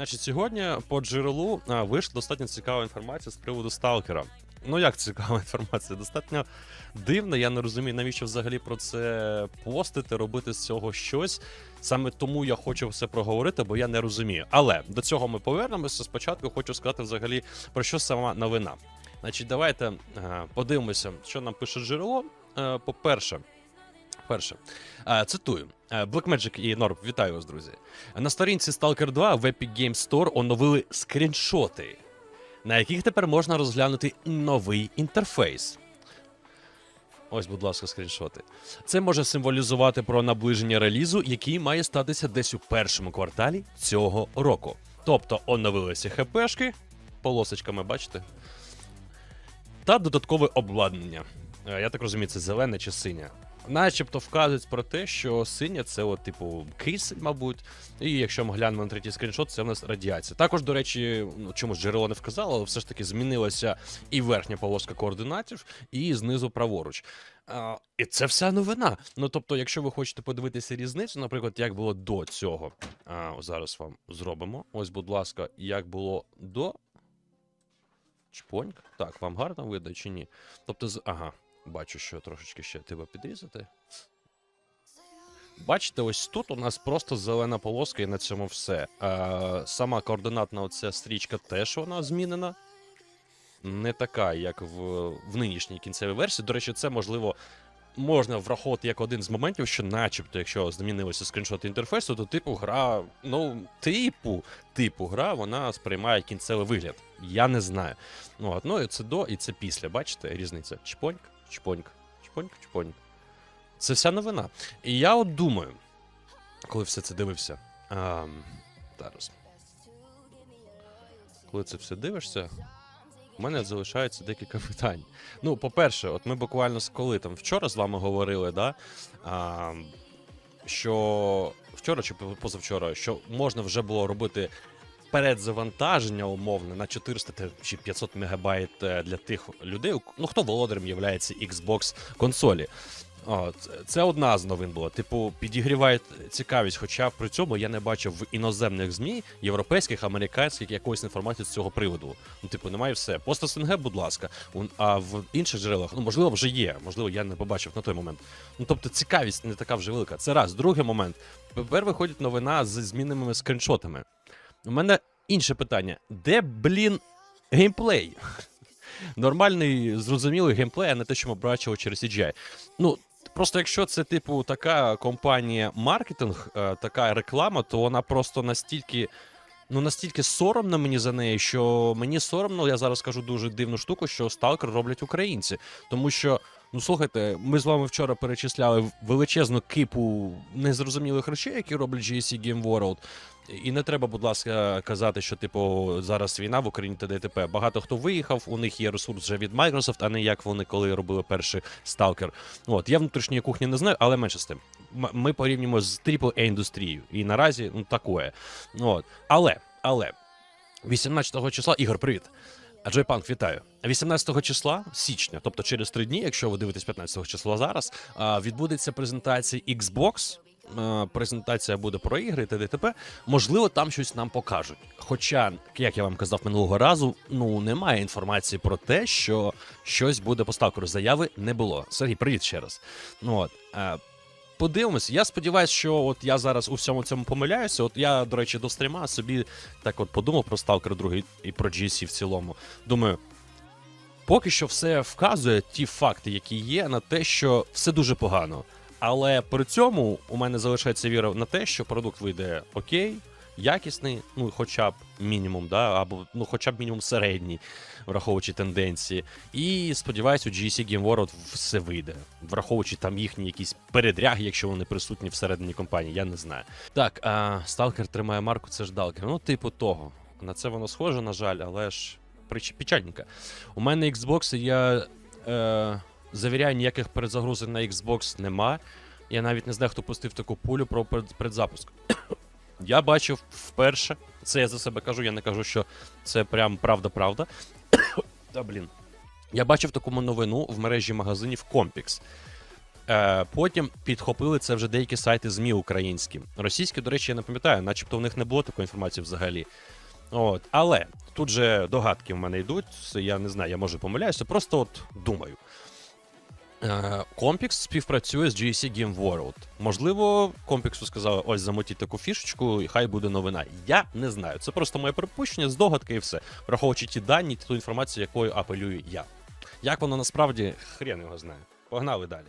Значить, сьогодні по джерелу вийшла достатньо цікава інформація з приводу сталкера. Ну як цікава інформація? Достатньо дивна. Я не розумію, навіщо взагалі про це постити, робити з цього щось. Саме тому я хочу все проговорити, бо я не розумію. Але до цього ми повернемося. Спочатку хочу сказати взагалі про що сама новина. Значить, давайте подивимося, що нам пише джерело. Е, По-перше, перше, е, цитую. Е, Blackmagic і Норб, вітаю вас, друзі. На сторінці Stalker 2 в Epic Games Store оновили скріншоти, на яких тепер можна розглянути новий інтерфейс. Ось, будь ласка, скріншоти. Це може символізувати про наближення релізу, який має статися десь у першому кварталі цього року. Тобто оновилися хпшки, полосочками, бачите? Та додаткове обладнання. Е, Я так розумію, це зелене чи синє. Начебто вказують про те, що синя це, от, типу, кисель, мабуть. І якщо ми глянемо на третій скріншот, це в нас радіація. Також, до речі, ну, чомусь джерело не вказало, але все ж таки змінилася і верхня полоска координатів, і знизу праворуч. А, і це вся новина. Ну тобто, якщо ви хочете подивитися різницю, наприклад, як було до цього, а, зараз вам зробимо. Ось, будь ласка, як було до. Чпоньк. Так, вам гарно видно чи ні? Тобто, з... ага, бачу, що трошечки ще треба підрізати. Бачите, ось тут у нас просто зелена полоска, і на цьому все. А, сама координатна оця стрічка теж вона змінена. Не така, як в, в нинішній кінцевій версії. До речі, це можливо можна враховувати як один з моментів, що, начебто, якщо змінилися скріншоти інтерфейсу, то типу гра, ну, типу, типу гра, вона сприймає кінцевий вигляд. Я не знаю. Ну, от, ну і це до, і це після. Бачите, різниця? Чпоньк, чпоньк, чпоньк, чпоньк. Це вся новина. І я от думаю, коли все це дивився. А, зараз. Коли це все дивишся, у мене залишається декілька питань. Ну, по-перше, от ми буквально з коли там вчора з вами говорили, да, а, що вчора чи позавчора, що можна вже було робити передзавантаження умовне на 400 чи 500 мегабайт е, для тих людей, ну хто володарем є Xbox консолі. О, це- одна з новин була. Типу, підігріває цікавість, хоча при цьому я не бачив в іноземних ЗМІ, європейських, американських якоїсь інформації з цього приводу. Ну, типу, немає все. Пост СНГ, будь ласка. А в інших джерелах, ну можливо, вже є. Можливо, я не побачив на той момент. Ну тобто цікавість не така вже велика. Це раз. Другий момент. Тепер виходить новина з зміненими скріншотами. У мене інше питання: де, блін, геймплей? Нормальний, зрозумілий геймплей, а не те, що ми бачили через CGI. Ну, просто якщо це, типу, така компанія маркетинг, е, така реклама, то вона просто настільки. Ну, настільки соромно мені за неї, що мені соромно, я зараз скажу дуже дивну штуку, що Сталкер роблять українці. Тому що, ну слухайте, ми з вами вчора перечисляли величезну кипу незрозумілих речей, які роблять GSC Game World. І не треба, будь ласка, казати, що типу зараз війна в Україні та ДТП. Багато хто виїхав, у них є ресурс вже від Microsoft, а не як вони коли робили перший сталкер. От я внутрішньої кухні не знаю, але менше з тим. Ми порівнюємо з AAA індустрією. І наразі ну такое. От. Але, але 18 числа, Ігор, привіт. Джойпанк, вітаю. 18 числа січня, тобто через три дні, якщо ви дивитесь 15 числа зараз, відбудеться презентація Xbox. Презентація буде про ігри та ДТП. Можливо, там щось нам покажуть. Хоча, як я вам казав минулого разу, ну немає інформації про те, що щось буде по сталкеру. Заяви не було. Сергій, привіт ще раз. Ну от. Подивимось. Я сподіваюся, що от я зараз у всьому цьому помиляюся. От я, до речі, до стріма собі так от подумав про Stalker 2 і про GC в цілому. Думаю, поки що все вказує ті факти, які є, на те, що все дуже погано. Але при цьому у мене залишається віра на те, що продукт вийде окей, якісний, ну хоча б мінімум, да, або ну хоча б мінімум середній, враховуючи тенденції. І сподіваюся, у GSC Game World все вийде, враховуючи там їхні якісь передряги, якщо вони присутні всередині компанії, я не знаю. Так, а Сталкер тримає марку, це ж Далкер. Ну, типу того. На це воно схоже, на жаль, але ж печальненько. У мене Xbox, я е, завіряю, ніяких передзагрузок на Xbox нема. Я навіть не знаю, хто пустив таку пулю про перед- предзапуск. Я бачив вперше. Це я за себе кажу, я не кажу, що це прям правда-правда. Та блін. Я бачив таку новину в мережі магазинів Compix. Е, потім підхопили це вже деякі сайти ЗМІ українські. Російські, до речі, я не пам'ятаю, начебто в них не було такої інформації взагалі. От. Але тут же догадки в мене йдуть. Я не знаю, я може помиляюся, просто от думаю. Е, Компікс співпрацює з GSC Game World. Можливо, Компіксу сказали, ось замотіть таку фішечку, і хай буде новина. Я не знаю. Це просто моє припущення, здогадки і все. Враховуючи ті дані, ту інформацію, якою апелюю я. Як воно насправді, хрен його знає. Погнали далі.